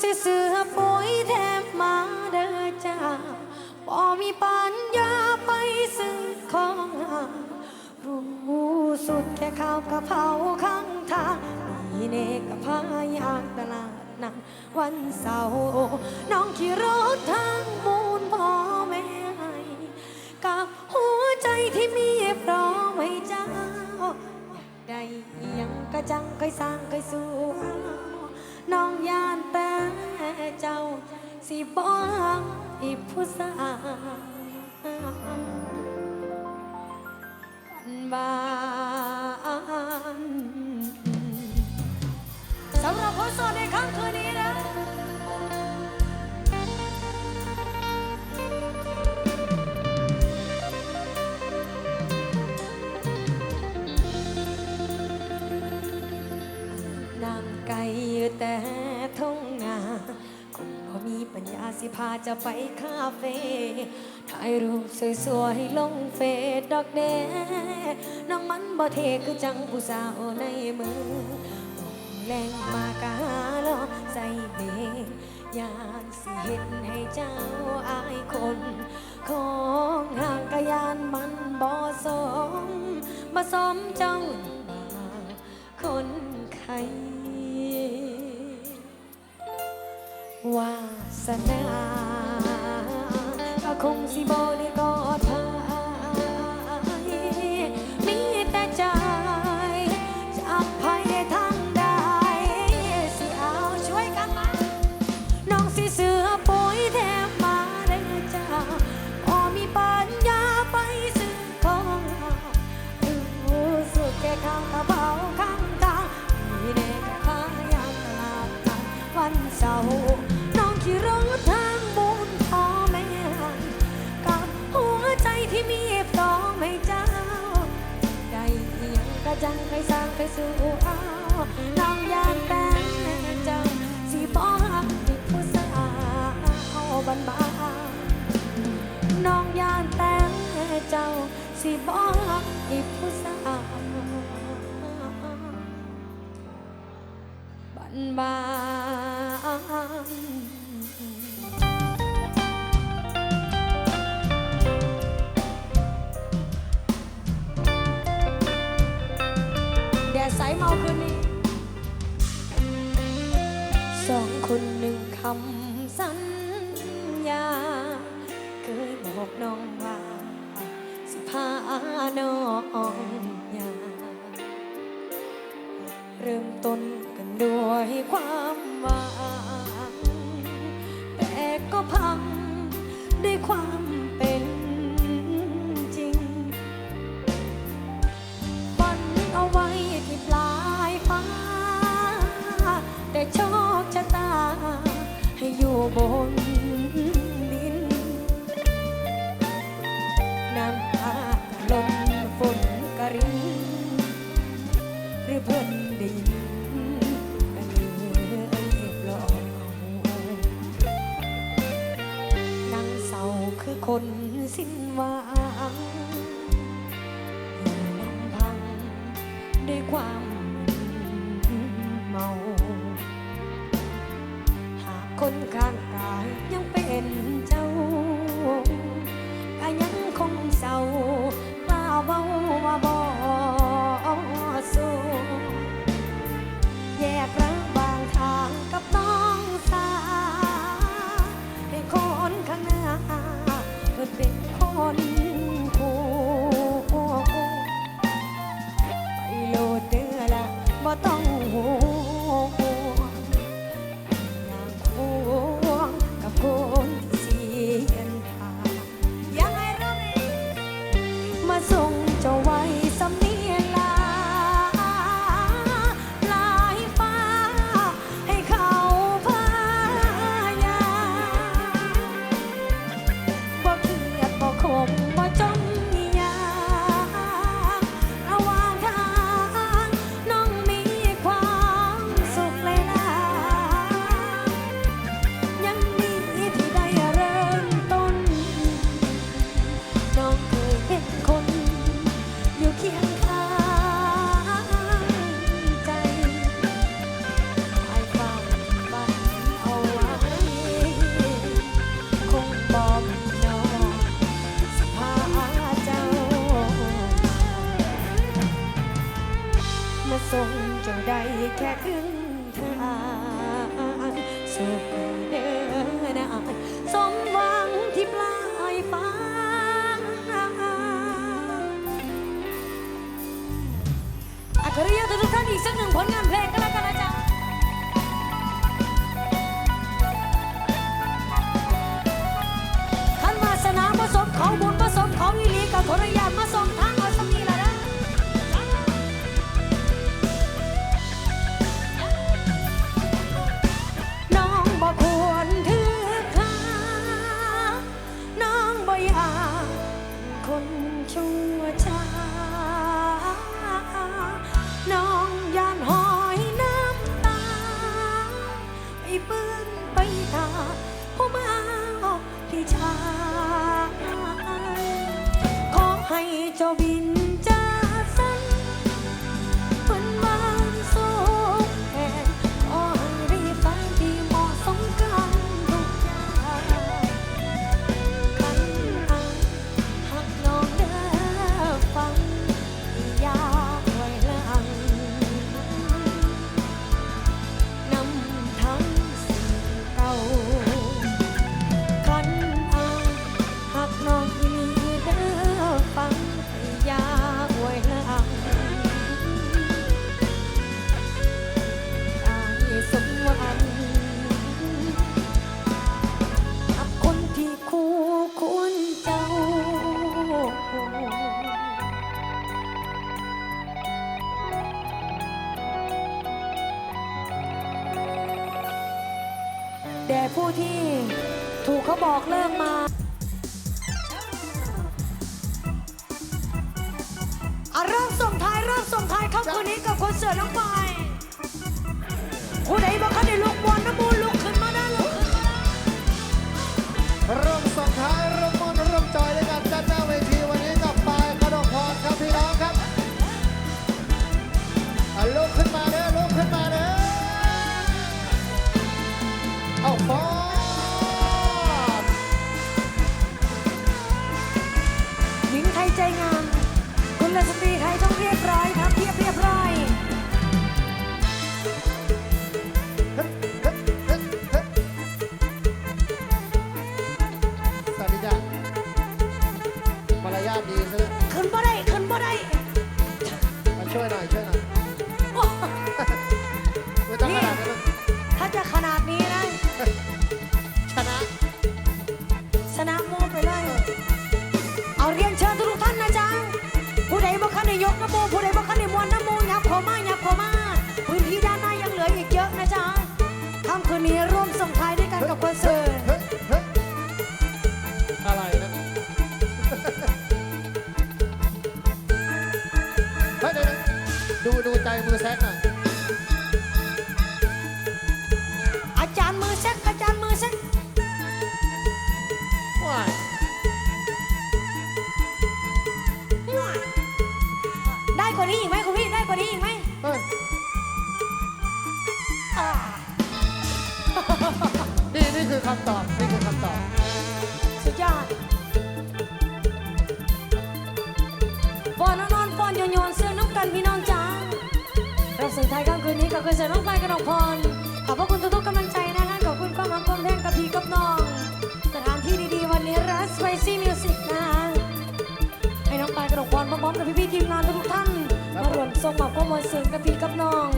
สิเสือปุ๋ยแทบมาเด้อจ้าบ่มีปัญญาไปซื้อของหารู้สุดแค่ข้าวกะเพราข้างทางมีเนกกะพายากตลาดนัดวันเสาร์ สิพาจะไปคาเฟ่ถ่ายรูปสวยๆลงเฟซดอกแด้น้องมันบ่เทคือจังผู้สาวในเมืองแรงมากะหาล้อใส่เบรกยานสิเห็นให้เจ้าอายคน ของห่างกะยานมันบ่สมบ่สมเจ้ามาคนไข้ว่า สนาก็คงสิบ่ได้กอดเธอมีแต่ใจจะภายในทางใดสิเอาช่วยกันมาน้องสิเสือปุ๋ยแทบมาได้จ้าพอมีปัญญาไปซื้อของรู้สึกแค่ข้างกระเป๋า จังใครสร้างใครสู้เอาน้องยานแต่เจ้าสิบอกหักที่ผู้สาวบันบานน้องยานแต่เจ้าสิบอกหักที่ผู้สาวบันบานำสัญญา เคยบอกน้องว่า สิพาน้องยาเริ่มต้นกันด้วยความหวังแต่ก็พังด้วยความเป็น คนสิ้นหวัง สุ อยากคนชั่วช้าน้องยานหอยน้ำตาไปเปื้อนไปตาผู้มาที่ชายขอให้เจ้าบิน แด่ผู้ที่ถูกเขาบอกเลิกมา อะเริ่มส่งท้ายเริ่มส่งท้ายครับคืนนี้กับคอนเสิร์ตน้องปายผู้ใดบอกเขาได้ลูกบอลนะบูลุกขึ้นมาได้ลุก ใจงามคุณสตรีไทยต้องเรียบร้อยครับเรียบเรียบร้อย คือคำตอบ นี่คือคำตอบ สุดยอดฟอนนอนฟอนโยนโยนเสื้อน้ำกันพี่น้องจ้าเราสื่อไทายค่ำคืนนี้กับคอนเสิร์ตน้องปลายกระดกพร ขอบพระคุณทุกๆกำลังใจนะคะขอบคุณความรักความแพงกับพี่กับน้อง สถานที่ดีๆ วันนี้รัสไปซี่มิวสิกนะคะให้น้องปลายกระดกพรพร้อมๆกับพี่ๆทีมงานทุกๆท่าน มาร่วมส่งมอบความมวลเสียงกับพี่กับน้อง